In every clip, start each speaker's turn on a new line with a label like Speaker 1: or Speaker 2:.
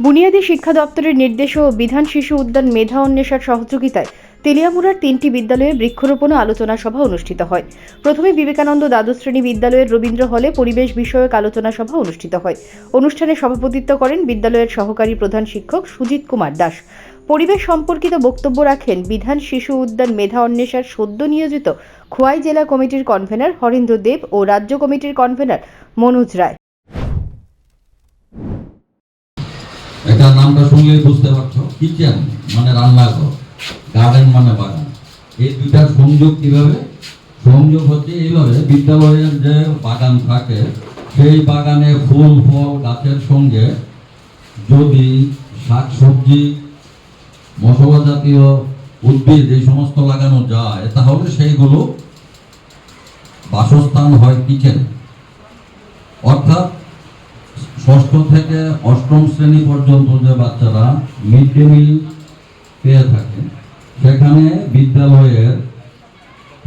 Speaker 1: বুনিয়াদী শিক্ষা দপ্তরের নির্দেশ ও বিধান শিশু উদ্যান মেধা অন্বেষার সহযোগিতায় তেলিয়ামুড়ার তিনটি বিদ্যালয়ে বৃক্ষরোপণ আলোচনা সভা অনুষ্ঠিত হয়। প্রথমে বিবেকানন্দ দ্বাদশ শ্রেণি বিদ্যালয়ের রবীন্দ্র হলে পরিবেশ বিষয়ক আলোচনা সভা অনুষ্ঠিত হয়। অনুষ্ঠানে সভাপতিত্ব করেন বিদ্যালয়ের সহকারী প্রধান শিক্ষক সুজিত কুমার দাস। পরিবেশ সম্পর্কিত বক্তব্য রাখেন বিধান শিশু উদ্যান মেধা অন্বেষার সদ্য নিয়োজিত খোয়াই জেলা কমিটির কনভেনার হরেন্দ্র দেব ও রাজ্য কমিটির কনভেনার মনোজ রায়।
Speaker 2: এটা নামটা শুনলেই বুঝতে পারছ। কিচেন মানে রান্নাঘর, গার্ডেন মানে বাগান। এই দুইটার সংযোগ কীভাবে? সংযোগ হচ্ছে এইভাবে বিদ্যালয়ের যে বাগান থাকে, সেই বাগানে ফুল, ফল, গাছের সঙ্গে যদি শাক সবজি মশলা জাতীয় উদ্ভিদ এই সমস্ত লাগানো যায়, তাহলে সেইগুলো বাসস্থান হয় কিচেন। অর্থাৎ ষষ্ঠ থেকে অষ্টম শ্রেণি পর্যন্ত যে বাচ্চারা মিড ডে মিল পেয়ে থাকে, সেখানে বিদ্যালয়ের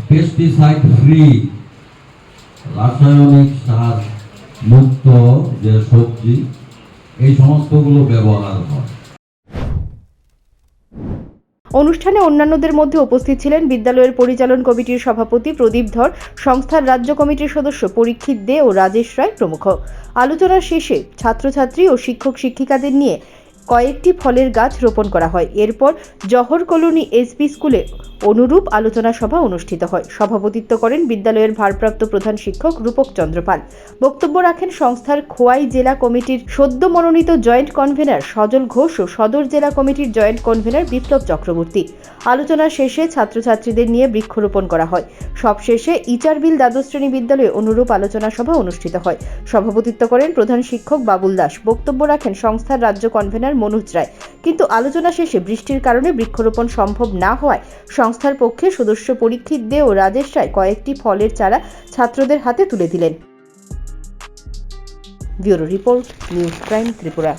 Speaker 2: পেস্টিসাইড ফ্রি রাসায়নিক সার মুক্ত যে সবজি, এই সমস্তগুলো ব্যবহার হয়
Speaker 1: অনুষ্ঠানে অন্যান্যদের মধ্যে উপস্থিত ছিলেন বিদ্যালয়ের পরিচালন কমিটির সভাপতি প্রদীপ ধর, সংস্থার রাজ্য কমিটির সদস্য পরীক্ষিত দে ও রাজেশ রায় প্রমুখ। আলোচনার শেষে ছাত্রছাত্রী ও শিক্ষক শিক্ষিকাদের নিয়ে কয়েকটি ফলের গাছ রোপণ করা হয়। এরপর জহর কলোনি এসপি স্কুলে অনুরূপ আলোচনা সভা অনুষ্ঠিত হয়। সভাপতিত্ব করেন বিদ্যালয়ের ভারপ্রাপ্ত প্রধান শিক্ষক রূপক চন্দ্রপাল বক্তব্য রাখেন সংস্থার খোয়াই জেলা কমিটির সদ্য মনোনীত জয়েন্ট কনভেনার সজল ঘোষ ও সদর জেলা কমিটির জয়েন্ট কনভেনার বিপ্লব চক্রবর্তী। আলোচনা শেষে ছাত্রছাত্রীদের নিয়ে বৃক্ষরোপণ করা হয়। সবশেষে ইচারবিল দ্বাদশ শ্রেণি বিদ্যালয়ে অনুরূপ আলোচনা সভা অনুষ্ঠিত হয়। সভাপতিত্ব করেন প্রধান শিক্ষক বাবুল দাস। বক্তব্য রাখেন সংস্থার রাজ্য কনভেনার মনোজ রায়। কিন্তু আলোচনা শেষে বৃষ্টির কারণে বৃক্ষরোপণ সম্ভব না হওয়ায় সংস্থার পক্ষে সদস্য পরীক্ষিত দে ও রাজেশ রায় কয়েকটি ফলের চারা ছাত্রদের হাতে তুলে দিলেন। Bureau report, news prime Tripura.